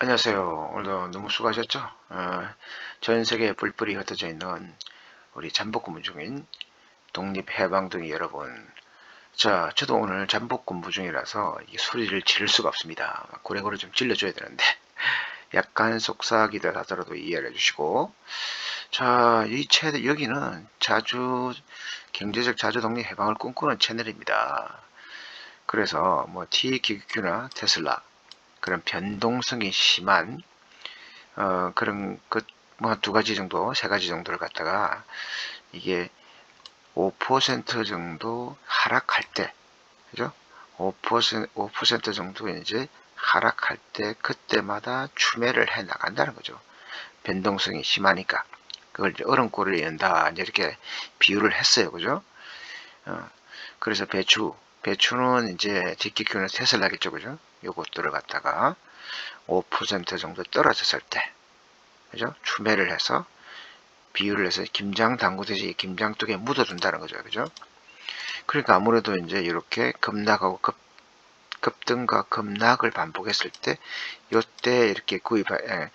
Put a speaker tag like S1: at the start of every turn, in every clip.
S1: 안녕하세요. 오늘도 너무 수고하셨죠? 어, 전 세계에 뿔뿔이 흩어져 있는 우리 잠복 근무 중인 독립해방둥이 여러분. 자, 저도 오늘 잠복 근무 중이라서 이 소리를 지를 수가 없습니다. 고래고래 좀 찔러줘야 되는데 약간 속삭이다 하더라도 이해를 해주시고 자, 이 채널 여기는 자주 경제적 자주 독립 해방을 꿈꾸는 채널입니다. 그래서 뭐 TQQ나 테슬라 그런 변동성이 심한 어, 그런 그뭐 두 가지 정도, 세 가지 정도를 갖다가 이게 5% 정도 하락할 때, 그죠? 5% 5% 정도 이제 하락할 때 그때마다 추매를 해 나간다는 거죠. 변동성이 심하니까 그걸 이제 얼음골을 연다 이렇게 비유를 했어요, 그죠? 어, 그래서 배추, 배추는 이제 DQQ는 테슬라겠죠, 그죠? 요것들을 갖다가 5% 정도 떨어졌을 때 그죠? 추매를 해서 비율을 해서 김장 담그듯이 김장 쪽에 묻어둔다는 거죠. 그죠? 그러니까 아무래도 이제 이렇게 급락하고 급, 급등과 급락을 반복했을 때 요때 이렇게 구입 에,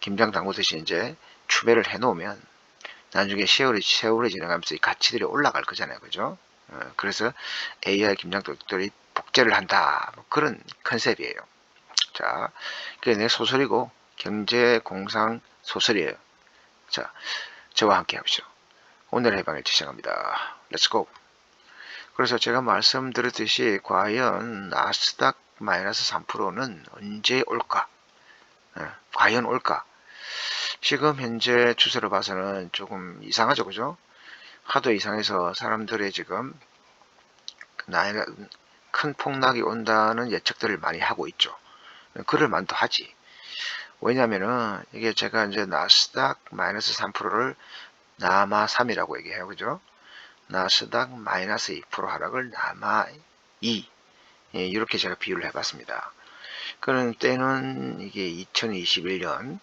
S1: 김장 담그듯이 이제 추매를 해 놓으면 나중에 세월이 세월이 지나가면서 이 가치들이 올라갈 거잖아요. 그죠? 어, 그래서 AI 김장독들이 복제를 한다. 뭐 그런 컨셉이에요. 자, 그게 내 소설이고 경제 공상 소설이에요. 자, 저와 함께 합시다. 오늘의 해방을 시작합니다. 렛츠고. 그래서 제가 말씀드렸듯이 과연 나스닥 마이너스 3%는 언제 올까? 예, 과연 올까? 지금 현재 추세로 봐서는 조금 이상하죠, 그죠? 하도 이상해서 사람들의 지금 나이가 큰 폭락이 온다는 예측들을 많이 하고 있죠. 그럴 만도 하지. 왜냐면은 이게 제가 이제 나스닥 마이너스 3%를 남아 3이라고 얘기해요. 그죠? 나스닥 마이너스 2% 하락을 남아 2. 예, 이렇게 제가 비유를 해봤습니다. 그런 때는 이게 2021년,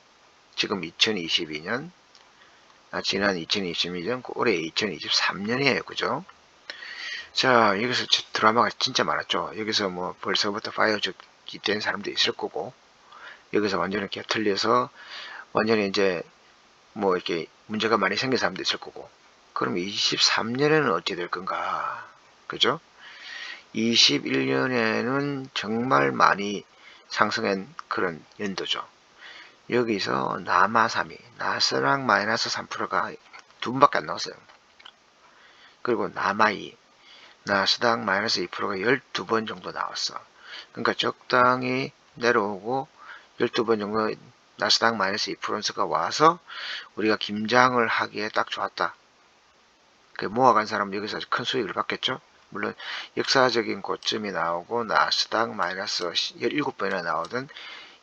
S1: 지금 2022년, 아, 지난 2022년, 올해 2023년이에요. 그죠? 자, 여기서 드라마가 진짜 많았죠. 여기서 뭐 벌써부터 파이어족이 된 사람도 있을 거고, 여기서 완전히 이렇게 틀려서 완전히 이제 뭐 이렇게 문제가 많이 생긴 사람도 있을 거고, 그럼 23년에는 어찌 될 건가? 그죠? 21년에는 정말 많이 상승한 그런 연도죠. 여기서 남아 3이, 나스랑 마이너스 3%가 두 분밖에 안 나왔어요. 그리고 남아 2, 나스닥 마이너스 2%가 12번 정도 나왔어. 그러니까 적당히 내려오고 12번 정도 나스닥 마이너스 2%가 와서 우리가 김장을 하기에 딱 좋았다. 그 모아간 사람은 여기서 큰 수익을 받겠죠. 물론 역사적인 고점이 나오고 나스닥 마이너스 17번이나 나오던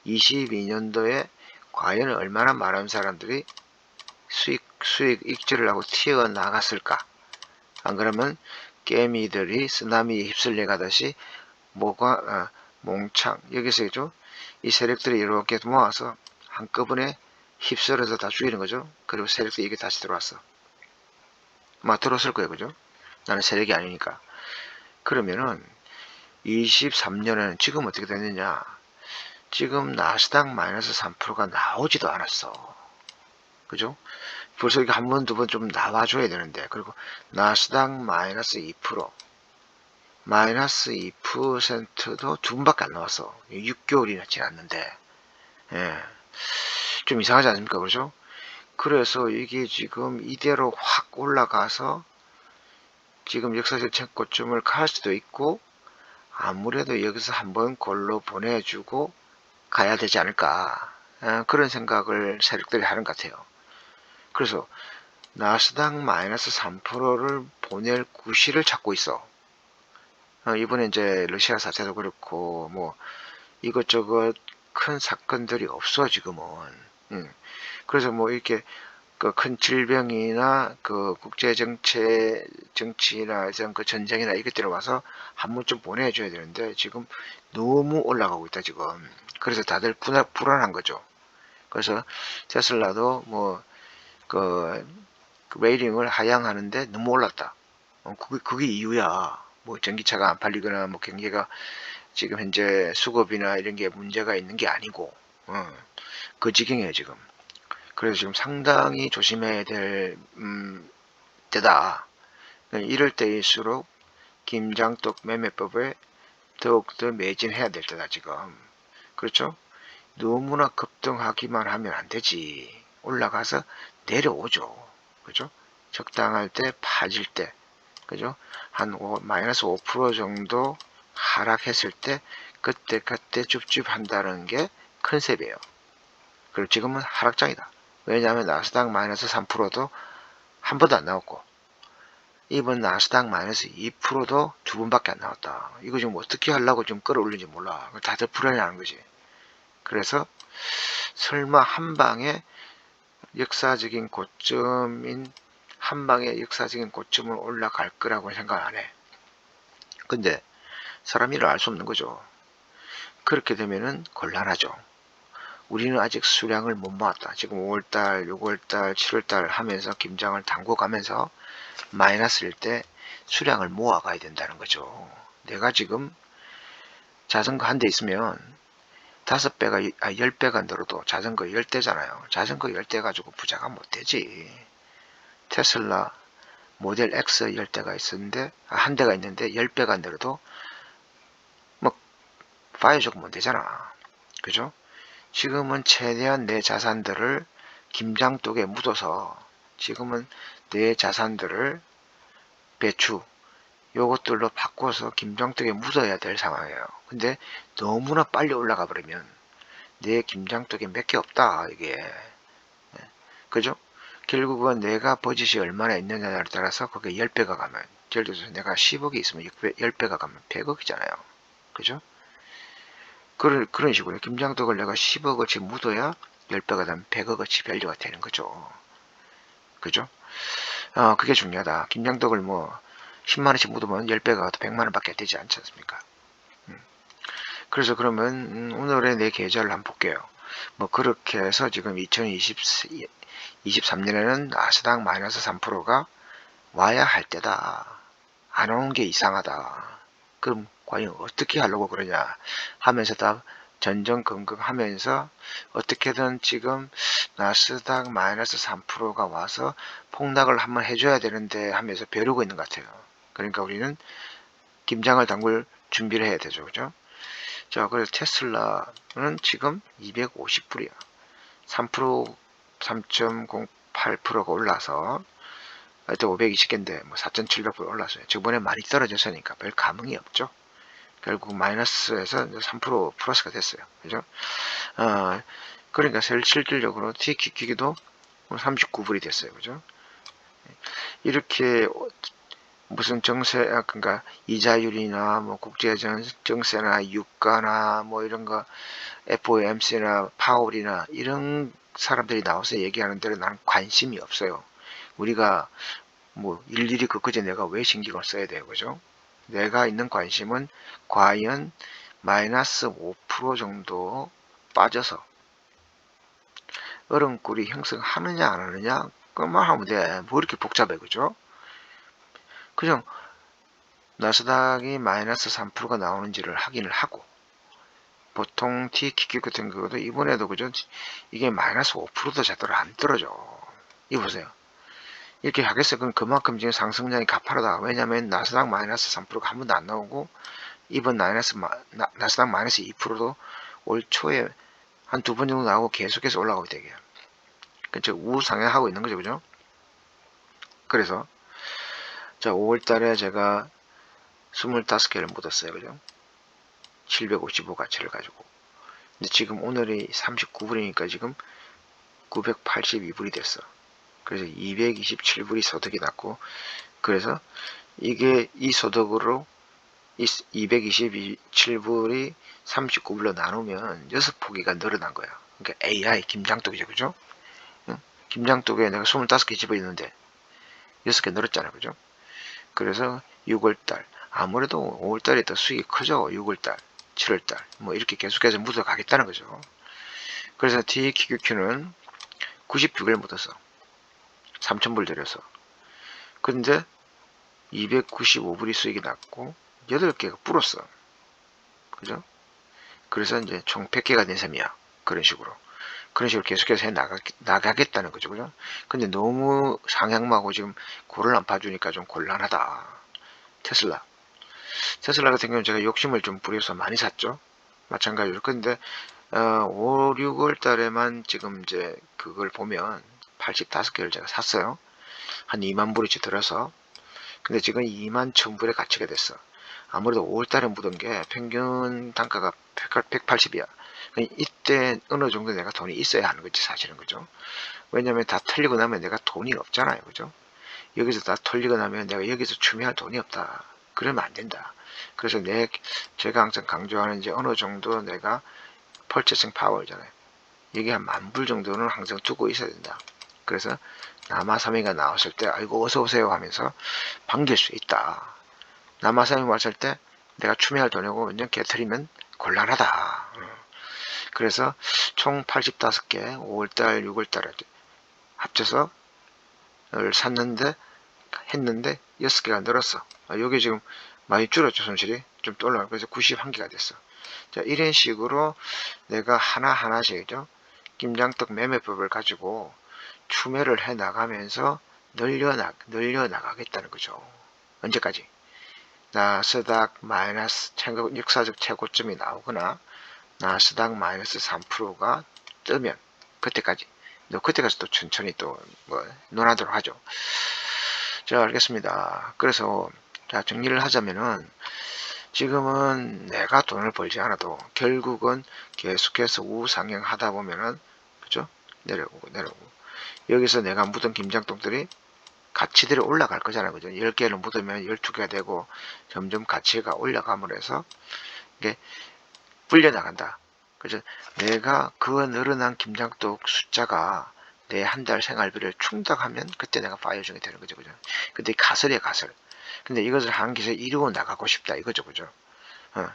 S1: 22년도에 과연 얼마나 많은 사람들이 수익, 수익 익절을 하고 튀어 나갔을까? 안 그러면 개미들이 쓰나미에 휩쓸려 가듯이 뭐가 어, 몽창 여기서죠 이 세력들이 이렇게 모아서 한꺼번에 휩쓸어서 다 죽이는 거죠. 그리고 세력들이 이게 다시 들어왔어 막 들어왔을 거예요 그죠? 나는 세력이 아니니까. 그러면은 23년에는 지금 어떻게 됐느냐? 지금 나스닥 마이너스 3%가 나오지도 않았어. 그죠 벌써 이게 한 번, 두 번 좀 나와줘야 되는데, 그리고 나스닥 마이너스 2%, 마이너스 2%도 두 번밖에 안 나왔어. 6개월이나 지났는데, 예. 좀 이상하지 않습니까? 그렇죠? 그래서 이게 지금 이대로 확 올라가서 지금 역사적 최고점을 갈 수도 있고, 아무래도 여기서 한번 골로 보내주고 가야 되지 않을까. 예, 그런 생각을 세력들이 하는 것 같아요. 그래서 나스닥 마이너스 3%를 보낼 구실을 찾고 있어. 어, 이번에 이제 러시아 사태도 그렇고 뭐 이것저것 큰 사건들이 없어 지금은. 음. 그래서 뭐 이렇게 그 큰 질병이나 그 국제 정체 정치나 그 전쟁이나 이것들을 와서 한 번쯤 보내줘야 되는데 지금 너무 올라가고 있다 지금. 그래서 다들 불안한 거죠. 그래서 테슬라도 뭐 그, 그 레이팅을 하향하는데 너무 올랐다. 어, 그게, 그게 이유야. 뭐 전기차가 안 팔리거나 뭐 경기가 지금 현재 수급이나 이런 게 문제가 있는 게 아니고 어, 그 지경이에요 지금. 그래서 지금 상당히 조심해야 될 음, 때다. 이럴 때일수록 김장떡 매매법에 더욱더 매진해야 될 때다 지금. 그렇죠? 너무나 급등하기만 하면 안 되지. 올라가서 내려오죠. 그죠? 적당할 때 파질 때 그죠? 한 5, 마이너스 5% 정도 하락했을 때 그때 그때 줍줍 한다는 게 컨셉이에요. 그리고 지금은 하락장이다. 왜냐하면 나스닥 마이너스 3%도 한 번도 안 나왔고 이번 나스닥 마이너스 2%도 두 번밖에 안 나왔다. 이거 지금 어떻게 하려고 좀 끌어올린지 몰라. 다들 불안해하는 거지. 그래서 설마 한 방에 역사적인 고점인 한 방에 역사적인 고점을 올라갈 거라고 생각 안 해. 근데 사람 일을 알 수 없는 거죠. 그렇게 되면은 곤란하죠. 우리는 아직 수량을 못 모았다. 지금 5월달, 6월달, 7월달 하면서 김장을 담고 가면서 마이너스일 때 수량을 모아가야 된다는 거죠. 내가 지금 자전거 한 대 있으면 다섯 배가, 아, 열 배가 늘어도 자전거 열 대잖아요. 자전거 열 대 가지고 부자가 못 되지. 테슬라 모델 X 열 대가 있었는데, 아, 한 대가 있는데 열 배가 늘어도 뭐, 파이어 적으면 되잖아. 그죠? 지금은 최대한 내 자산들을 김장독에 묻어서 지금은 내 자산들을 배추 요것들로 바꿔서 김장독에 묻어야 될 상황이에요. 근데 너무나 빨리 올라가 버리면 내 김장독에 몇 개 없다 이게 네. 그죠? 결국은 내가 버짓이 얼마나 있느냐에 따라서 그게 10배가 가면 예를 들어서 내가 10억이 있으면 10배가 가면 100억이잖아요. 그죠? 그런, 그런 식으로 김장덕을 내가 10억어치 묻어야 10배가 되면 100억어치 밸류가 되는 거죠. 그죠? 어, 그게 중요하다. 김장덕을 뭐 10만원씩 묻으면 10배가 가도 100만원 밖에 되지 않지 않습니까? 음. 그래서 그러면 음, 오늘의 내 계좌를 한번 볼게요. 뭐 그렇게 해서 지금 2023년에는 아스닥 마이너스 3%가 와야 할 때다. 안 오는 게 이상하다. 그럼 과연 어떻게 하려고 그러냐 하면서 다 전전긍긍하면서 어떻게든 지금 나스닥 마이너스 3%가 와서 폭락을 한번 해줘야 되는데 하면서 벼르고 있는 것 같아요. 그러니까 우리는 김장을 담글 준비를 해야 되죠. 그죠? 자, 그래서 테슬라는 지금 250불이야. 3% 3.08%가 올라서 그때 520개인데 뭐 4,700불 올랐어요. 저번에 많이 떨어졌으니까 별 감흥이 없죠. 결국 마이너스에서 3% 플러스가 됐어요. 그죠? 어, 그러니까 실질적으로 T키키기도 39불이 됐어요. 그죠? 이렇게 무슨 정세, 아, 그러니까 이자율이나 뭐 국제정 정세나 유가나 뭐 이런 거 FOMC나 파월이나 이런 사람들이 나와서 얘기하는 데는 나는 관심이 없어요. 우리가 뭐 일일이 그거지 내가 왜 신경을 써야 돼요. 그죠? 내가 있는 관심은 과연 마이너스 5% 정도 빠져서 얼음굴이 형성하느냐 안 하느냐 그만 하면 돼. 뭐 이렇게 복잡해 그죠? 그냥 나스닥이 마이너스 3%가 나오는지를 확인을 하고 보통 T키큐 같은 경우도 이번에도 그죠? 이게 마이너스 5%도 제대로 안 떨어져. 이 보세요. 이렇게 하겠어요. 그럼 그만큼 지금 상승량이 가파르다. 왜냐하면 나스닥 마이너스 3%가 한 번도 안 나오고 이번 마이너스 나, 나스닥 마이너스 2%도 올 초에 한 두 번 정도 나오고 계속해서 올라가고 되게. 그쵸 우상향하고 있는 거죠, 그죠? 그래서 자 5월달에 제가 25개를 묻었어요, 그죠? 755 가치를 가지고. 근데 지금 오늘이 39불이니까 지금 982불이 됐어. 그래서 227불이 소득이 났고 그래서 이게 이 소득으로 227불이 39불로 나누면 6포기가 늘어난 거야. 그러니까 AI 김장독이죠. 그죠? 김장독에 내가 25개 집어있는데 6개 늘었잖아요. 그죠? 그래서 6월달 아무래도 5월달에 더 수익이 크죠. 6월달, 7월달 뭐 이렇게 계속해서 묻어 가겠다는 거죠. 그래서 TQQ는 96을 묻었어. 3,000불 들여서. 근데 295불이 수익이 났고 8개가 불었어. 그죠? 그래서 이제 총 100개가 된 셈이야. 그런 식으로. 그런 식으로 계속해서 해 나가, 나가겠다는 거죠. 그죠? 근데 너무 상향하고 지금 고를 안 봐주니까 좀 곤란하다. 테슬라. 테슬라 같은 경우는 제가 욕심을 좀 부려서 많이 샀죠. 마찬가지로. 근데, 어, 5, 6월 달에만 지금 이제 그걸 보면 85개를 제가 샀어요. 한 2만 불어치 들어서. 근데 지금 2만 1000불에 가치가 됐어. 아무래도 5월 달에 묻은 게 평균 단가가 180이야. 이때 어느 정도 내가 돈이 있어야 하는 거지 사실은. 그죠? 왜냐면 다 털리고 나면 내가 돈이 없잖아요. 그죠? 여기서 다 털리고 나면 내가 여기서 추미할 돈이 없다. 그러면 안 된다. 그래서 내 제가 항상 강조하는 이제 어느 정도 내가 펄체싱 파워잖아요. 여기 한 만 불 정도는 항상 두고 있어야 된다. 그래서 남아삼이가 나왔을 때 아이고 어서 오세요 하면서 반길 수 있다. 남아삼이 왔을 때 내가 추미할 돈이고 완전 개털이면 곤란하다 그래서 총 85개 5월달 6월달에 합쳐서 를 샀는데 했는데 6개가 늘었어. 아, 여기 지금 많이 줄었죠 손실이? 좀 올라가고 그래서 91개가 됐어. 자 이런 식으로 내가 하나하나씩죠. 김장떡 매매법을 가지고 추매를 해 나가면서 늘려나, 늘려나가겠다는 거죠. 언제까지? 나스닥 마이너스 역사적 최고점이 나오거나 나스닥 마이너스 3%가 뜨면 그때까지 너 그때까지 또 천천히 또 뭐 논하도록 하죠. 자 알겠습니다. 그래서 자 정리를 하자면은 지금은 내가 돈을 벌지 않아도 결국은 계속해서 우상향 하다 보면은 그죠 내려오고 내려오고 여기서 내가 묻은 김장똥들이 가치들이 올라갈 거잖아요 그죠 10개를 묻으면 12개가 되고 점점 가치가 올라감으로 해서 이게 불려나간다. 그래서 내가 그 늘어난 김장떡 숫자가 내 한 달 생활비를 충당하면 그때 내가 파이어 중이 되는 거죠. 그죠? 근데 가설이야, 가설. 근데 이것을 한 곳에 이루어 나가고 싶다. 이거죠. 그죠? 어.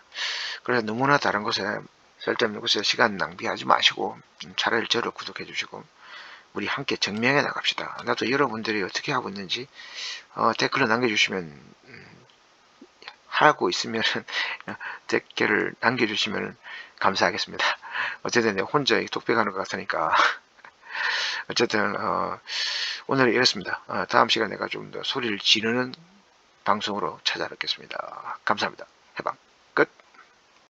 S1: 그래서 너무나 다른 곳에 쓸데없는 곳에 시간 낭비하지 마시고 음, 차라리 저를 구독해 주시고 우리 함께 증명해 나갑시다. 나도 여러분들이 어떻게 하고 있는지 어, 댓글을 남겨주시면 음, 하고 있으면 댓글을 남겨주시면 감사하겠습니다. 어쨌든 혼자 독백하는 것 같으니까 어쨌든 어, 오늘은 이렇습니다. 어, 다음 시간에 내가 좀 더 소리를 지르는 방송으로 찾아뵙겠습니다. 감사합니다. 해방.